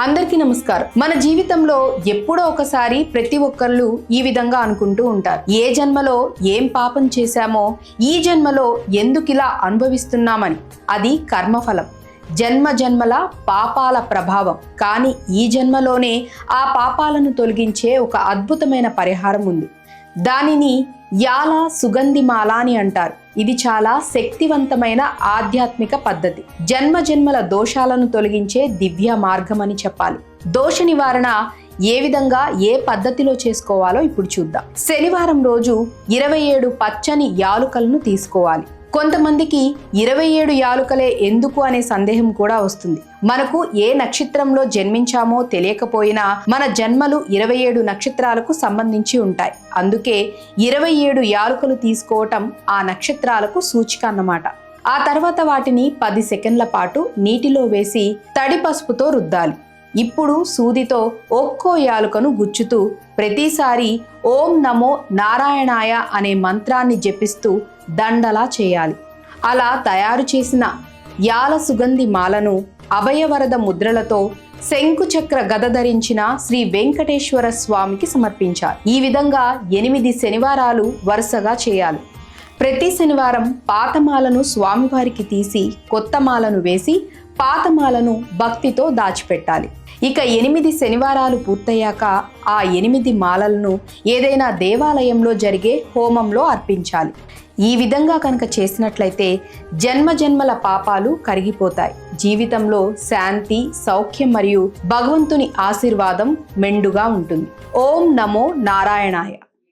అందరికీ నమస్కారం. మన జీవితంలో ఎప్పుడో ఒకసారి ప్రతి ఒక్కళ్ళు ఈ విధంగా అనుకుంటూ ఉంటారు. ఏ జన్మలో ఏం పాపం చేశామో ఈ జన్మలో ఎందుకు ఇలా అనుభవిస్తున్నామని. అది కర్మఫలం. జన్మ జన్మల పాపాల ప్రభావం. కానీ ఈ జన్మలోనే ఆ పాపాలను తొలగించే ఒక అద్భుతమైన పరిహారం ఉంది. దానిని యాల సుగంధిమాల అని అంటారు. ఇది చాలా శక్తివంతమైన ఆధ్యాత్మిక పద్ధతి. జన్మ జన్మల దోషాలను తొలగించే దివ్య మార్గం అని చెప్పాలి. దోష నివారణ ఏ విధంగా ఏ పద్ధతిలో చేసుకోవాలో ఇప్పుడు చూద్దాం. శనివారం రోజు ఇరవై ఏడు పచ్చని యాలుకలను తీసుకోవాలి. కొంతమందికి ఇరవై ఏడు యాలుకలే ఎందుకు అనే సందేహం కూడా వస్తుంది. మనకు ఏ నక్షత్రంలో జన్మించామో తెలియకపోయినా మన జన్మలు ఇరవై ఏడు నక్షత్రాలకు సంబంధించి ఉంటాయి. అందుకే ఇరవై ఏడు యాలుకలు తీసుకోవటం ఆ నక్షత్రాలకు సూచిక అన్నమాట. ఆ తర్వాత వాటిని పది సెకండ్ల పాటు నీటిలో వేసి తడి పసుపుతో రుద్దాలి. ఇప్పుడు సూదితో ఒక్కో యాలుకను గుచ్చుతూ ప్రతిసారి ఓం నమో నారాయణాయ అనే మంత్రాన్ని జపిస్తూ దండలా చేయాలి. అలా తయారు చేసిన యాల సుగంధి మాలను అభయవరద ముద్రలతో శంకుచక్ర గద ధరించిన శ్రీ వెంకటేశ్వర స్వామికి సమర్పించాలి. ఈ విధంగా ఎనిమిది శనివారాలు వరుసగా చేయాలి. ప్రతి శనివారం పాతమాలను స్వామివారికి తీసి కొత్త మాలను వేసి పాతమాలను భక్తితో దాచిపెట్టాలి. ఇక ఎనిమిది శనివారాలు పూర్తయ్యాక ఆ ఎనిమిది మాలలను ఏదైనా దేవాలయంలో జరిగే హోమంలో అర్పించాలి. ఈ విధంగా కనుక చేసినట్లయితే జన్మ జన్మల పాపాలు కరిగిపోతాయి. జీవితంలో శాంతి సౌఖ్యం మరియు భగవంతుని ఆశీర్వాదం మెండుగా ఉంటుంది. ఓం నమో నారాయణాయ.